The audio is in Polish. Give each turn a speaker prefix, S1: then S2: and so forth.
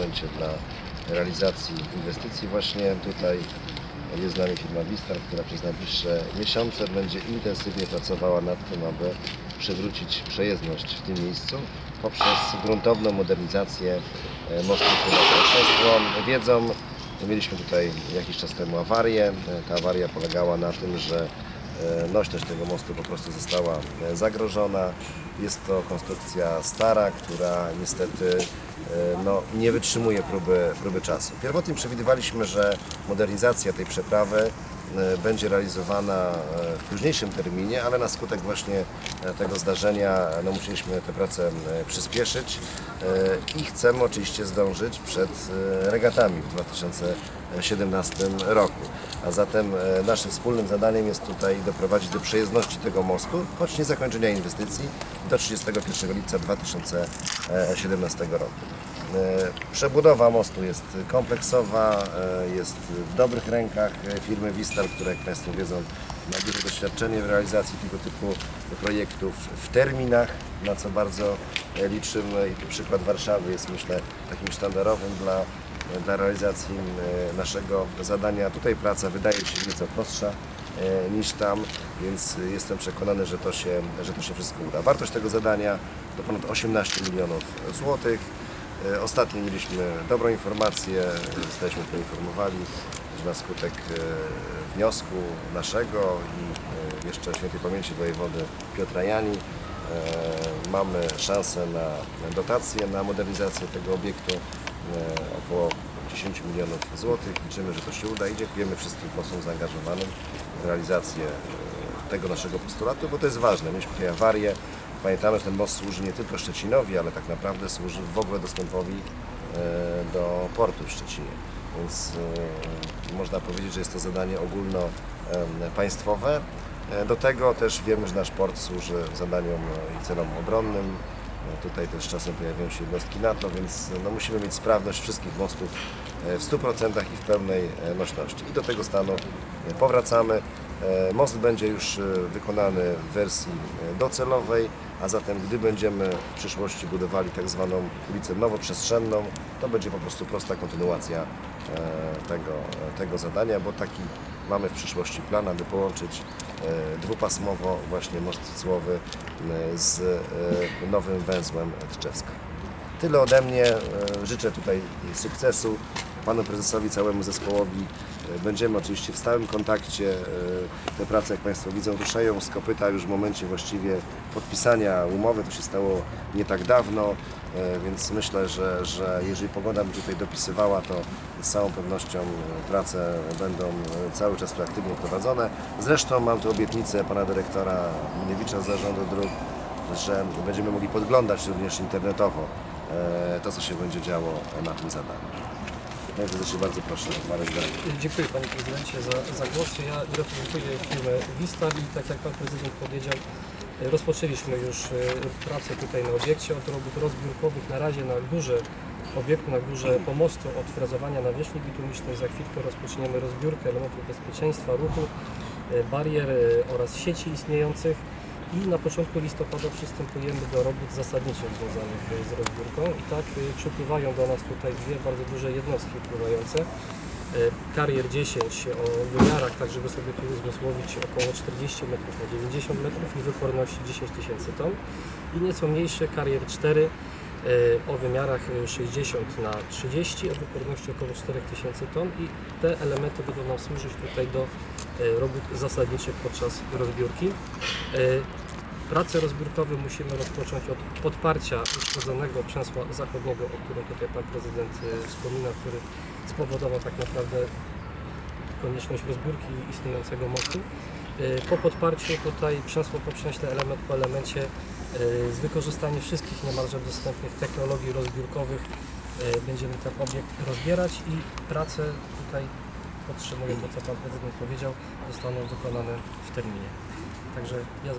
S1: momencie dla realizacji inwestycji. Właśnie tutaj jest z nami firma Vistar, która przez najbliższe miesiące będzie intensywnie pracowała nad tym, aby przywrócić przejezdność w tym miejscu poprzez gruntowną modernizację e, mostu Państwo wiedzą, mieliśmy tutaj jakiś czas temu awarię. E, Ta awaria polegała na tym, że nośność tego mostu po prostu została e, zagrożona. Jest to konstrukcja stara, która niestety e, no, nie wytrzymuje próby, próby czasu. Pierwotnie przewidywaliśmy, że modernizacja tej przeprawy e, będzie realizowana e, w późniejszym terminie, ale na skutek właśnie e, tego zdarzenia no, musieliśmy tę pracę e, przyspieszyć e, i chcemy oczywiście zdążyć przed e, regatami w 2017 roku. A zatem e, naszym wspólnym zadaniem jest tutaj doprowadzić do przejezdności tego mostu, choć nie zakończenia inwestycji, do 31 lipca 2017 roku. E, Przebudowa mostu jest kompleksowa, e, jest w dobrych rękach e, firmy Vistal, która jak Państwo wiedzą ma duże doświadczenie w realizacji tego typu projektów w terminach, na co bardzo liczymy i przykład Warszawy jest myślę takim sztandarowym dla, dla realizacji naszego zadania. Tutaj praca wydaje się nieco prostsza niż tam, więc jestem przekonany, że to się, że to się wszystko uda. Wartość tego zadania to ponad 18 milionów złotych. E, Ostatnio mieliśmy dobrą informację, zostaliśmy poinformowani, że na skutek e, wniosku naszego i e, jeszcze świętej pamięci wojewody Piotra Jani mamy szansę na dotację na modernizację tego obiektu około 10 milionów złotych. Liczymy, że to się uda i dziękujemy wszystkim posłom zaangażowanym w realizację tego naszego postulatu, bo to jest ważne. Mieliśmy tutaj awarię. Pamiętamy, że ten most służy nie tylko Szczecinowi, ale tak naprawdę służy w ogóle dostępowi e, do portu w Szczecinie. Więc e, można powiedzieć, że jest to zadanie ogólnopaństwowe. E, Do tego też wiemy, że nasz port służy zadaniom i celom obronnym. Tutaj też czasem pojawiają się jednostki NATO, więc no, musimy mieć sprawność wszystkich mostów w 100% i w pełnej nośności. I do tego stanu powracamy. E, Most będzie już e, wykonany w wersji e, docelowej, a zatem gdy będziemy w przyszłości budowali tak zwaną ulicę nowoprzestrzenną, to będzie po prostu prosta kontynuacja tego, tego zadania, bo taki mamy w przyszłości plan, aby połączyć dwupasmowo właśnie most Cicłowy e, z nowym węzłem Tczewska. Tyle ode mnie. E, Życzę tutaj sukcesu panu prezesowi, całemu zespołowi. E, Będziemy oczywiście w stałym kontakcie. E, Te prace, jak Państwo widzą, ruszają z kopyta już w momencie właściwie podpisania umowy. To się stało nie tak dawno, więc myślę, że, że jeżeli pogoda będzie tutaj dopisywała, to z całą pewnością prace będą cały czas tu aktywnie prowadzone. Zresztą mam tu obietnicę pana dyrektora Miniewicza z Zarządu Dróg, że będziemy mogli podglądać również internetowo to, co się będzie działo na tym zadaniu. Panie prezesie, bardzo proszę, Marek Dalej.
S2: Dziękuję Panie Prezydencie za, za głos. Ja reprezentuję firmę Vistar i tak jak Pan Prezydent powiedział, e, rozpoczęliśmy już e, pracę tutaj na obiekcie od robót rozbiórkowych na razie na górze obiektu, na górze pomostu od frezowania nawierzchni bitumicznej. Za chwilkę rozpoczniemy rozbiórkę elementów bezpieczeństwa ruchu, e, barier e, oraz sieci istniejących. I na początku listopada przystępujemy do robót zasadniczych związanych z rozbiórką. I tak e, przypływają do nas tutaj dwie bardzo duże jednostki pływające. E, Karier 10 o wymiarach, tak żeby sobie tu uzmysłowić, około 40 metrów na 90 metrów i wyporności 10 tysięcy ton. I nieco mniejszy Karier 4 e, o wymiarach e, 60 na 30 o wyporności około 4000 ton i te elementy będą nam służyć tutaj do e, robót zasadniczych podczas rozbiórki. E, Prace rozbiórkowe musimy rozpocząć od podparcia uszkodzonego przęsła zachodniego, o którym tutaj Pan Prezydent e, wspominał, który spowodował tak naprawdę konieczność rozbiórki istniejącego mostu. E, Po podparciu tutaj przęsło po przęśle, element po elemencie, e, z wykorzystaniem wszystkich niemalże dostępnych technologii rozbiórkowych e, będziemy ten obiekt rozbierać i prace tutaj, podtrzymuję to co Pan Prezydent powiedział, zostaną wykonane w terminie. Także ja